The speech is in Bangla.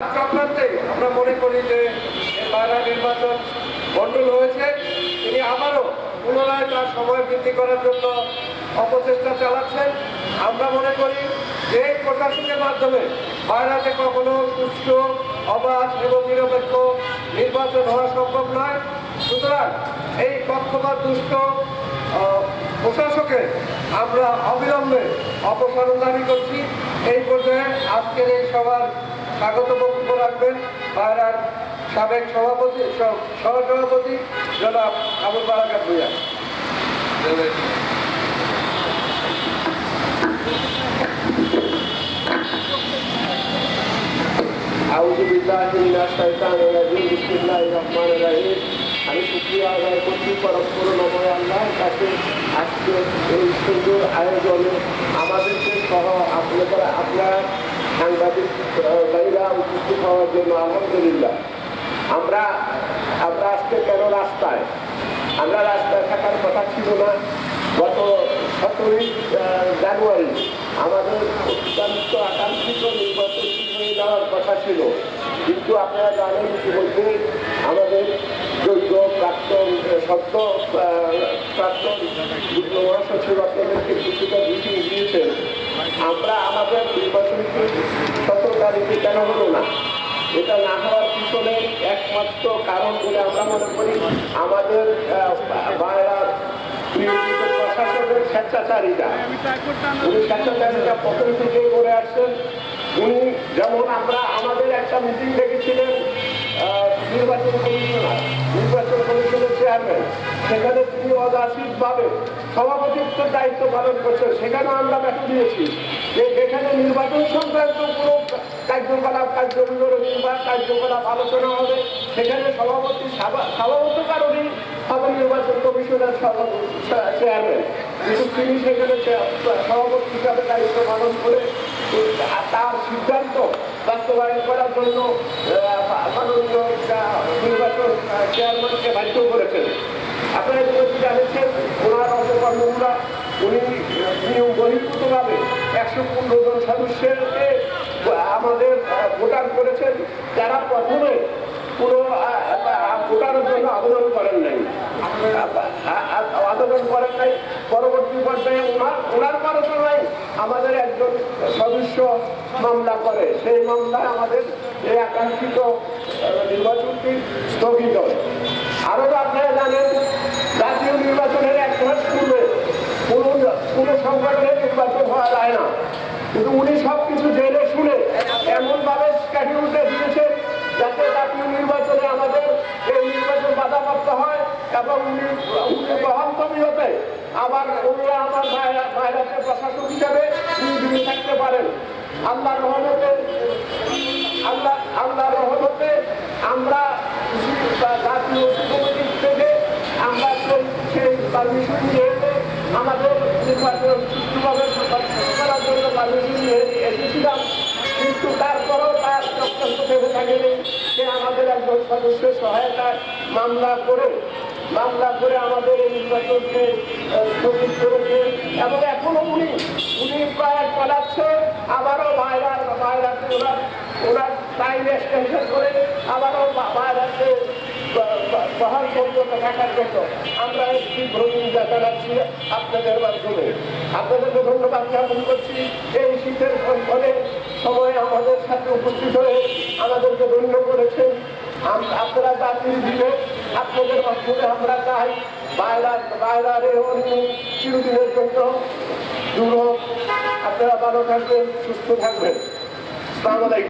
চক্রান্তে আমরা মনে করি যে বারা নির্বাচন মণ্ডল হয়েছে। তিনি আবারও পুনরায় তার সময় বৃদ্ধি করার জন্য অপচেষ্টা চালাচ্ছেন। আমরা মনে করি যে প্রশাসনের মাধ্যমে বায়রাতে কখনো সুষ্ঠু, অবাধ এবং নিরপেক্ষ নির্বাচন হওয়া সম্ভব নয়। সুতরাং এই পক্ষপাত দুষ্ট প্রশাসকের আমরা অবিলম্বে অপসারণ দাবি করছি। এই পর্যায়ে আজকের এই সভার স্বাগত বক্তব্য রাখবেন পায়রার সাবেক সভাপতি সহ- সহসভাপতি জনাব আবুল বারাকাত ভুইয়া। আউযু বিল্লাহি মিনাশ শাইতানির রাজিম, বিসমিল্লাহির রহমানির রহিম। আমি শুকরিয়া আদায় করছি পরম করুণাময় আল্লাহর কাছে আজকে এই সুন্দর আয়োজনে আমাদেরকে সহ আপনাদের আপনার সাংবাদিক ভাইরা হওয়ার জন্য আলহামদুলিল্লাহ। আমরা কেন রাস্তায়? আমরা রাস্তায় থাকার কথা ছিল না। গত সতেরোই জানুয়ারি আমাদের অত্যন্ত আকাঙ্ক্ষিত নির্বাচন হয়ে কথা ছিল। কিন্তু আপনারা জানেন ইতিমধ্যে আমাদের যোগ্য প্রাক্তন সদ্য প্রাক্তন যুগ্ম মহাসচিব আপনাদেরকে কিছুটা ব্রিফিং দিয়েছেন। আমরা আমাদের নির্বাচনটি সতেরো তারিখে হলো না। এটা না হওয়ার পিছনে একমাত্র কারণ বলে আমরা মনে করি আমাদের প্রশাসনের স্বেচ্ছাচারীরা। উনি স্বেচ্ছাচারীরা প্রথম থেকে করে আসছেন। উনি যেমন আমরা, আমাদের একটা মিটিং দেখেছিলেন নির্বাচন কমিশনার, নির্বাচন কমিশনের চেয়ারম্যান সেখানে তিনি অদাসিতভাবে সভাপতিত্বের দায়িত্ব পালন করছেন। সেখানেও আমরা ব্যাখ্যা দিয়েছি যে এখানে নির্বাচন সংক্রান্ত কোনো কার্যকলাপ কার্যবিবরণী বা কার্যকলাপ আলোচনা হবে। সেখানে সভাপতি সাবা- স্বভাবত কারণেই হবে নির্বাচন কমিশনের চেয়ারম্যান তিনি সেখানে সভাপতি হিসাবে দায়িত্ব পালন করে তার সিদ্ধান্ত বাস্তবায়ন করার জন্য মাননীয় নির্বাচন চেয়ারম্যানকে বাধ্য করেছেন। আপনারা ইতিমধ্যে জানিয়েছেন ওনার অপকর্মগুলা উনি নিয়ম বহির্ভূতভাবে একশো পনেরো জন সদস্যকে আমাদের ভোটার করেছেন তারা প্রথমে আহ, ভোটারের জন্য আবেদন করেন নাই। আবেদন করেন নাই পরবর্তী পর্যায়ে ওনার ওনার নাই আমাদের একজন সদস্য মামলা করে। সেই মামলায় আমাদের এই আকাঙ্ক্ষিত নির্বাচনটি স্থগিত। আরও আপনারা জানেন জাতীয় নির্বাচনের এক মাস পূর্বে কোনো কোনো সংগঠনের নির্বাচন হওয়া যায় না। কিন্তু উনি সব কিছু জেনে শুনে এমনভাবে স্ক্যাডিউলটা দিয়েছেন যাতে জাতীয় নির্বাচনে আমাদের এই নির্বাচন বাধাপ্রাপ্ত হয় এবং উনি উনি বহনকর্মী হতে আবার উনি আমার ভাইরা ভাইরাকে প্রশাসক হিসাবে নিয়োজিত থাকতে পারেন। আল্লাহ রহমতে আল্লাহ আল্লাহ রহমতে আমরা জাতীয় কমিটির থেকে আমরা সেই পারমিশন নিয়ে আমাদের নির্বাচন সুষ্ঠুভাবে করার জন্য পারমিশন এসেছিলাম, কিন্তু তারপরেও তার আমাদের একজন সদস্যের সহায়তায় মামলা করে মামলা করে আমাদের এই নির্বাচনকে স্থগিত করেছে। এবং এখনও উনি উনি প্রায় চালাচ্ছে আবারও ভাইরাস ভাইরাসে ওনার ওনার টাইম এক্সটেনশন করে আবারও ভাইরাসে বহাল পর্যন্ত থাকার জন্য। জানাচ্ছি আপনাদের মাধ্যমে। আপনাদেরকে ধন্যবাদ জ্ঞাপন করছি এই শীতের ফলে সময় আমাদের সাথে উপস্থিত হয়ে আমাদেরকে ধন্য করেছেন। আপনারা চাকরি দিলে আপনাদের মাধ্যমে আমরা চাই। বাইরা বাইরে অন্য চিরদিনের জন্য দূর আপনারা ভালো থাকবেন, সুস্থ থাকবেন। আসসালামু আলাইকুম